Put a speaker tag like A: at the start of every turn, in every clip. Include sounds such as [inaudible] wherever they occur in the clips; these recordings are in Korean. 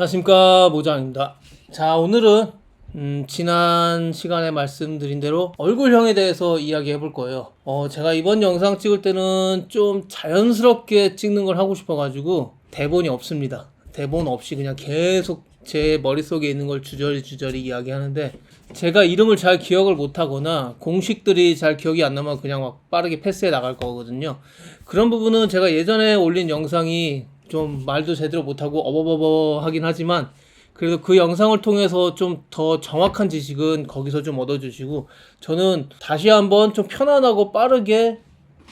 A: 안녕하십니까 모장입니다. 자 오늘은 음, 지난 시간에 말씀드린 대로 얼굴형에 대해서 이야기해 볼 거예요. 어, 제가 이번 영상 찍을 때는 좀 자연스럽게 찍는 걸 하고 싶어 가지고 대본이 없습니다. 대본 없이 그냥 계속 제 머릿속에 있는 걸 주저리 주저리 이야기하는데 제가 이름을 잘 기억을 못 하거나 공식들이 잘 기억이 안 나면 그냥 막 빠르게 패스해 나갈 거거든요. 그런 부분은 제가 예전에 올린 영상이 좀 말도 제대로 못하고 어버버버 하긴 하지만 그래도 그 영상을 통해서 좀 더 정확한 지식은 거기서 좀 얻어주시고 저는 다시 한번 좀 편안하고 빠르게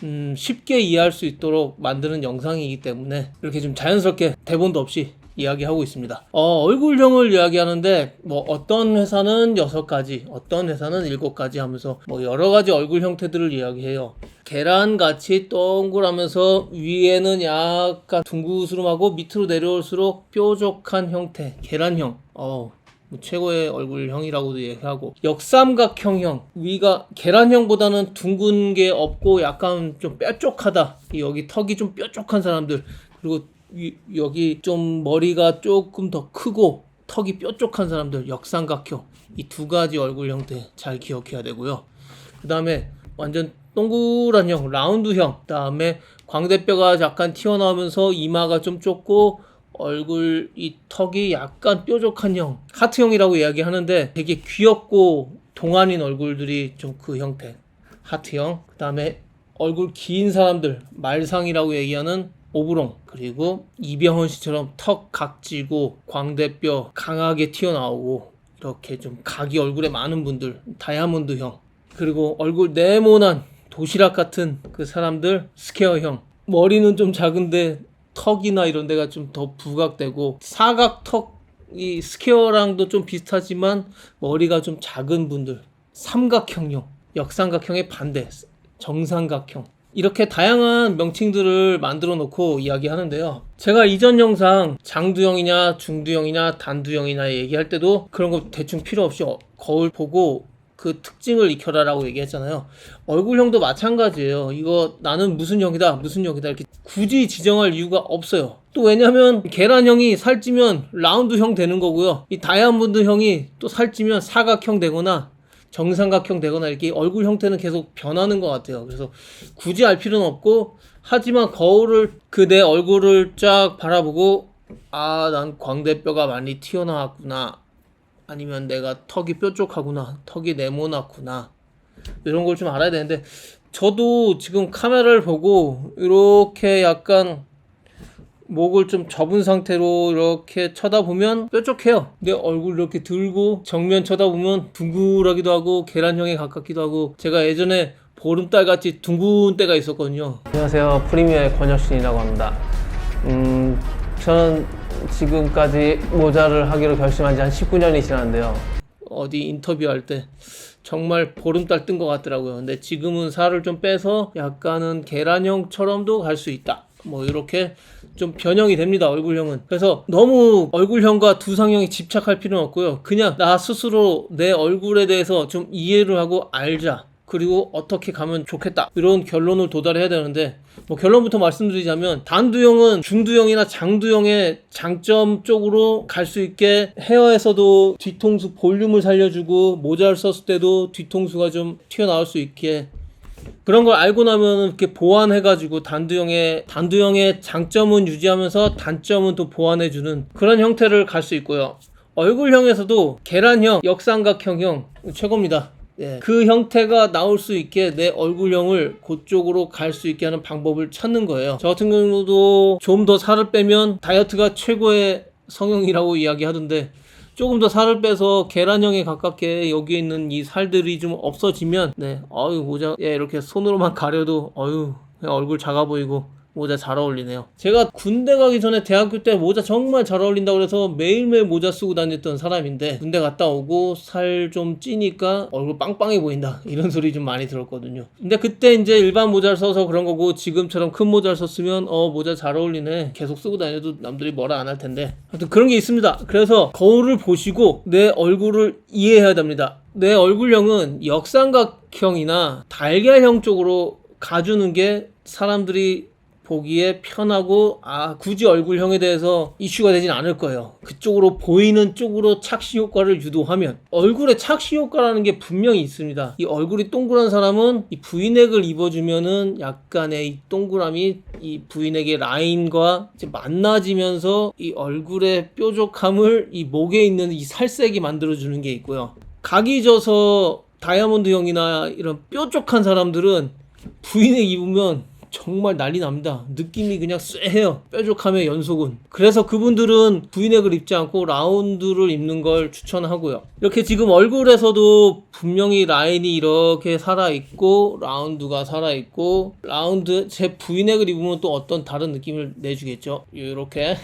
A: 음, 쉽게 이해할 수 있도록 만드는 영상이기 때문에 이렇게 좀 자연스럽게 대본도 없이 이야기하고 있습니다. 어, 얼굴형을 이야기하는데 뭐 어떤 회사는 여섯 가지, 어떤 회사는 일곱 가지 하면서 뭐 여러 가지 얼굴 형태들을 이야기해요. 계란같이 동그라면서 위에는 약간 둥그스름하고 밑으로 내려올수록 뾰족한 형태, 계란형. 어, 뭐 최고의 얼굴형이라고도 얘기하고 역삼각형형 위가 계란형보다는 둥근 게 없고 약간 좀 뾰족하다 이 여기 턱이 좀 뾰족한 사람들 그리고 위, 여기 좀 머리가 조금 더 크고 턱이 뾰족한 사람들 역삼각형 이 두 가지 얼굴 형태 잘 기억해야 되고요. 그 다음에 완전 동그란 형 라운드형 그 다음에 광대뼈가 약간 튀어나오면서 이마가 좀 좁고 얼굴 이 턱이 약간 뾰족한 형 하트형이라고 이야기하는데 되게 귀엽고 동안인 얼굴들이 좀 그 형태 하트형 그 다음에 얼굴 긴 사람들 말상이라고 얘기하는 오브롱 그리고 이병헌 씨처럼 턱 각지고 광대뼈 강하게 튀어나오고 이렇게 좀 각이 얼굴에 많은 분들 다이아몬드형 그리고 얼굴 네모난 도시락 같은 그 사람들 스퀘어형. 머리는 좀 작은데 턱이나 이런 데가 좀 더 부각되고 사각 턱이 스퀘어랑도 좀 비슷하지만 머리가 좀 작은 분들. 삼각형형 역삼각형의 반대 정삼각형 이렇게 다양한 명칭들을 만들어 놓고 이야기하는데요. 제가 이전 영상 장두형이냐 중두형이냐 단두형이냐 얘기할 때도 그런 거 대충 필요 없이 어- 거울 보고 그 특징을 익혀라 라고 얘기했잖아요. 얼굴형도 마찬가지예요. 이거 나는 무슨 형이다, 무슨 형이다 이렇게 굳이 지정할 이유가 없어요. 또 왜냐면 계란형이 살찌면 라운드형 되는 거고요. 이 다이아몬드 형이 또 살찌면 사각형 되거나 정삼각형 되거나 이렇게 얼굴 형태는 계속 변하는 것 같아요. 그래서 굳이 알 필요는 없고 하지만 거울을 그 내 얼굴을 쫙 바라보고 아 난 광대뼈가 많이 튀어나왔구나. 아니면 내가 턱이 뾰족하구나. 턱이 네모났구나. 이런 걸 좀 알아야 되는데 저도 지금 카메라를 보고 이렇게 약간 목을 좀 접은 상태로 이렇게 쳐다보면 뾰족해요. 내 얼굴 이렇게 들고 정면 쳐다보면 둥글하기도 하고 계란형에 가깝기도 하고 제가 예전에 보름달 같이 둥근 때가 있었거든요. 안녕하세요. 프리미어의 권혁신이라고 합니다. 음, 저는 지금까지 모자를 하기로 결심한 지 한 19년이 지났는데요. 어디 인터뷰할 때 정말 보름달 뜬 것 같더라고요. 근데 지금은 살을 좀 빼서 약간은 계란형처럼도 갈 수 있다. 뭐 이렇게 좀 변형이 됩니다 얼굴형은. 그래서 너무 얼굴형과 두상형에 집착할 필요는 없고요. 그냥 나 스스로 내 얼굴에 대해서 좀 이해를 하고 알자. 그리고 어떻게 가면 좋겠다. 이런 결론을 도달해야 되는데 뭐 결론부터 말씀드리자면 단두형은 중두형이나 장두형의 장점 쪽으로 갈 수 있게 헤어에서도 뒤통수 볼륨을 살려주고 모자를 썼을 때도 뒤통수가 좀 튀어나올 수 있게 그런 걸 알고 나면 이렇게 보완해가지고 단두형의 단두형의 장점은 유지하면서 단점은 또 보완해주는 그런 형태를 갈 수 있고요. 얼굴형에서도 계란형, 역삼각형형 최고입니다. 예. 그 형태가 나올 수 있게 내 얼굴형을 그쪽으로 갈 수 있게 하는 방법을 찾는 거예요. 저 같은 경우도 좀 더 살을 빼면 다이어트가 최고의 성형이라고 이야기하던데 조금 더 살을 빼서 계란형에 가깝게 여기에 있는 이 살들이 좀 없어지면 네 어유 모자 예 이렇게 손으로만 가려도 어유 얼굴 작아 보이고 모자 잘 어울리네요. 제가 군대 가기 전에 대학교 때 모자 정말 잘 어울린다고 그래서 매일매일 모자 쓰고 다녔던 사람인데 군대 갔다 오고 살 좀 찌니까 얼굴 빵빵해 보인다 [laughs] 이런 소리 좀 많이 들었거든요. 근데 그때 이제 일반 모자를 써서 그런 거고 지금처럼 큰 모자를 썼으면 어 모자 잘 어울리네 계속 쓰고 다녀도 남들이 뭐라 안 할 텐데 하여튼 그런 게 있습니다. 그래서 거울을 보시고 내 얼굴을 이해해야 됩니다. 내 얼굴형은 역삼각형이나 달걀형 쪽으로 가주는 게 사람들이 보기에 편하고 아 굳이 얼굴형에 대해서 이슈가 되진 않을 거예요. 그쪽으로 보이는 쪽으로 착시 효과를 유도하면 얼굴에 착시 효과라는 게 분명히 있습니다. 이 얼굴이 동그란 사람은 이 V넥을 입어주면은 약간의 이 동그람이 이 V넥의 라인과 이제 만나지면서 이 얼굴의 뾰족함을 이 목에 있는 이 살색이 만들어주는 게 있고요. 각이 져서 다이아몬드형이나 이런 뾰족한 사람들은 V넥 입으면 정말 난리 납니다. 느낌이 그냥 쎄해요. 뾰족함의 연속은. 그래서 그분들은 V넥을 입지 않고 라운드를 입는 걸 추천하고요. 이렇게 지금 얼굴에서도 분명히 라인이 이렇게 살아있고 라운드가 살아있고 라운드 제 V넥을 입으면 또 어떤 다른 느낌을 내주겠죠. [laughs] 이렇게.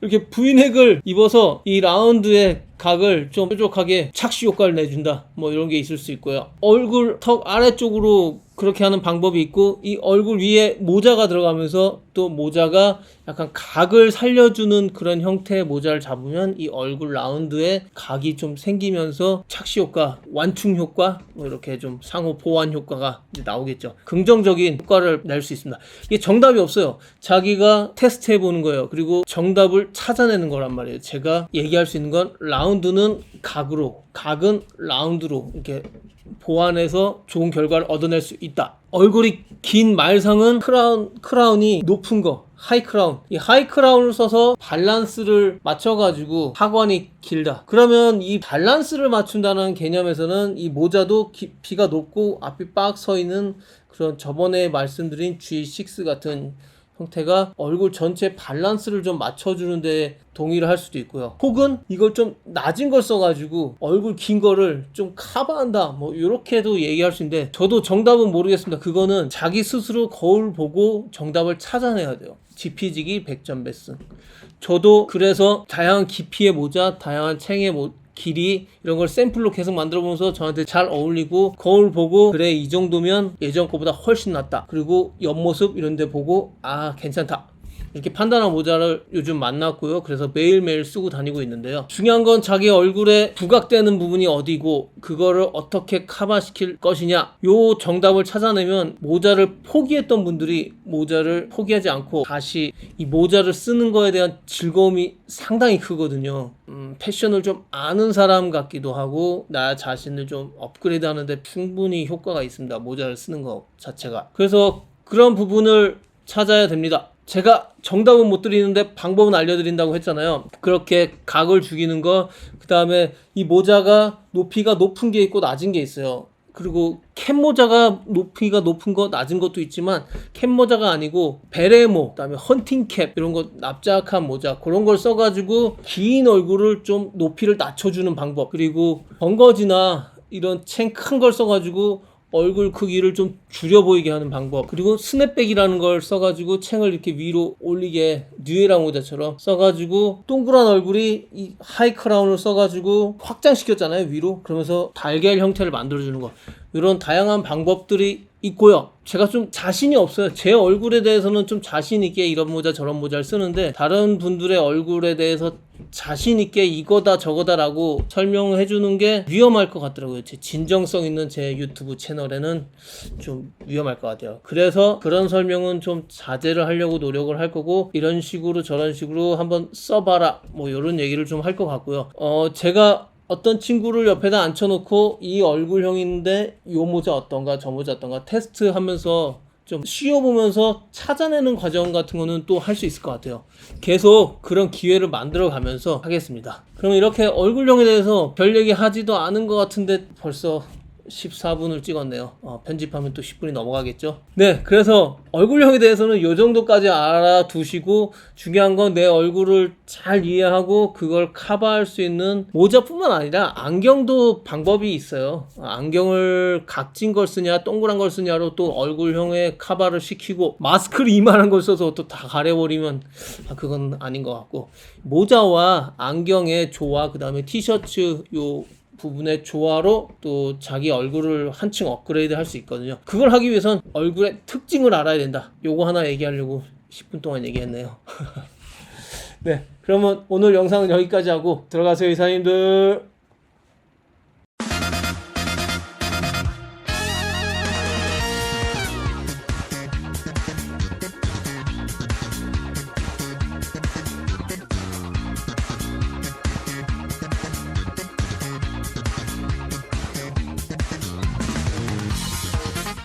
A: 이렇게 V넥을 입어서 이 라운드의 각을 좀 뾰족하게 착시 효과를 내준다. 뭐 이런 게 있을 수 있고요. 얼굴 턱 아래쪽으로 그렇게 하는 방법이 있고 이 얼굴 위에 모자가 들어가면서 또 모자가 약간 각을 살려주는 그런 형태의 모자를 잡으면 이 얼굴 라운드에 각이 좀 생기면서 착시 효과, 완충 효과 뭐 이렇게 좀 상호 보완 효과가 나오겠죠. 긍정적인 효과를 낼 수 있습니다. 이게 정답이 없어요. 자기가 테스트 해 보는 거예요. 그리고 정답을 찾아내는 거란 말이에요. 제가 얘기할 수 있는 건 라운드는 각으로, 각은 라운드로 이렇게 보완해서 좋은 결과를 얻어낼 수 있다. 얼굴이 긴 말상은 크라운 크라운이 높은 거 하이 크라운 이 하이 크라운을 써서 밸런스를 맞춰가지고 하관이 길다 그러면 이 밸런스를 맞춘다는 개념에서는 이 모자도 깊이가 높고 앞이 빡 서 있는 그런 저번에 말씀드린 G6 같은 형태가 얼굴 전체 밸런스를 좀 맞춰주는데 동의를 할 수도 있고요. 혹은 이걸 좀 낮은 걸 써가지고 얼굴 긴 거를 좀 커버한다. 뭐 이렇게도 얘기할 수 있는데 저도 정답은 모르겠습니다. 그거는 자기 스스로 거울 보고 정답을 찾아내야 돼요. 지피지기 100점 베스. 저도 그래서 다양한 깊이의 모자, 다양한 챙의 모, 길이 이런 걸 샘플로 계속 만들어 보면서 저한테 잘 어울리고 거울 보고 그래 이 정도면 예전 거보다 훨씬 낫다. 그리고 옆모습 이런 데 보고 아 괜찮다 이렇게 판단한 모자를 요즘 만났고요. 그래서 매일매일 쓰고 다니고 있는데요. 중요한 건 자기 얼굴에 부각되는 부분이 어디고 그거를 어떻게 커버시킬 것이냐. 요 정답을 찾아내면 모자를 포기했던 분들이 모자를 포기하지 않고 다시 이 모자를 쓰는 거에 대한 즐거움이 상당히 크거든요. 음, 패션을 좀 아는 사람 같기도 하고 나 자신을 좀 업그레이드 하는데 충분히 효과가 있습니다. 모자를 쓰는 것 자체가. 그래서 그런 부분을 찾아야 됩니다. 제가 정답은 못 드리는데 방법은 알려드린다고 했잖아요. 그렇게 각을 죽이는 거, 그 다음에 이 모자가 높이가 높은 게 있고 낮은 게 있어요. 그리고 캡 모자가 높이가 높은 거 낮은 것도 있지만 캡 모자가 아니고 베레모 그다음에 헌팅 캡 이런 거 납작한 모자 그런 걸 써가지고 긴 얼굴을 좀 높이를 낮춰주는 방법 그리고 번거지나 이런 챙 큰 걸 써가지고 얼굴 크기를 좀 줄여 보이게 하는 방법 그리고 스냅백이라는 걸 써가지고 챙을 이렇게 위로 올리게 뉴에라 모자처럼 써가지고 동그란 얼굴이 이 하이 크라운을 써가지고 확장시켰잖아요 위로 그러면서 달걀 형태를 만들어주는 거 이런 다양한 방법들이 있고요. 제가 좀 자신이 없어요. 제 얼굴에 대해서는 좀 자신 있게 이런 모자 저런 모자를 쓰는데 다른 분들의 얼굴에 대해서 자신 있게 이거다 저거다라고 설명을 해주는 게 위험할 것 같더라고요. 제 진정성 있는 제 유튜브 채널에는 좀 위험할 것 같아요. 그래서 그런 설명은 좀 자제를 하려고 노력을 할 거고 이런 식으로 저런 식으로 한번 써봐라 뭐 이런 얘기를 좀 할 것 같고요. 어 제가 어떤 친구를 옆에다 앉혀놓고 이 얼굴형인데 요 모자 어떤가 저 모자 어떤가 테스트하면서 좀 쉬어보면서 찾아내는 과정 같은 거는 또 할 수 있을 것 같아요. 계속 그런 기회를 만들어 가면서 하겠습니다. 그럼 이렇게 얼굴형에 대해서 별 얘기 하지도 않은 것 같은데 벌써 14분을 찍었네요. 어, 편집하면 또 10분이 넘어가겠죠. 네, 그래서 얼굴형에 대해서는 이 정도까지 알아두시고 중요한 건 내 얼굴을 잘 이해하고 그걸 커버할 수 있는 모자뿐만 아니라 안경도 방법이 있어요. 안경을 각진 걸 쓰냐 동그란 걸 쓰냐로 또 얼굴형에 커버를 시키고 마스크를 이만한 걸 써서 또 다 가려버리면 아, 그건 아닌 것 같고 모자와 안경의 조화 그 다음에 티셔츠 요 부분의 조화로 또 자기 얼굴을 한층 업그레이드 할 수 있거든요. 그걸 하기 위해선 얼굴의 특징을 알아야 된다. 요거 하나 얘기하려고 10분 동안 얘기했네요. [laughs] 네. 그러면 오늘 영상은 여기까지 하고 들어가세요, 이사님들.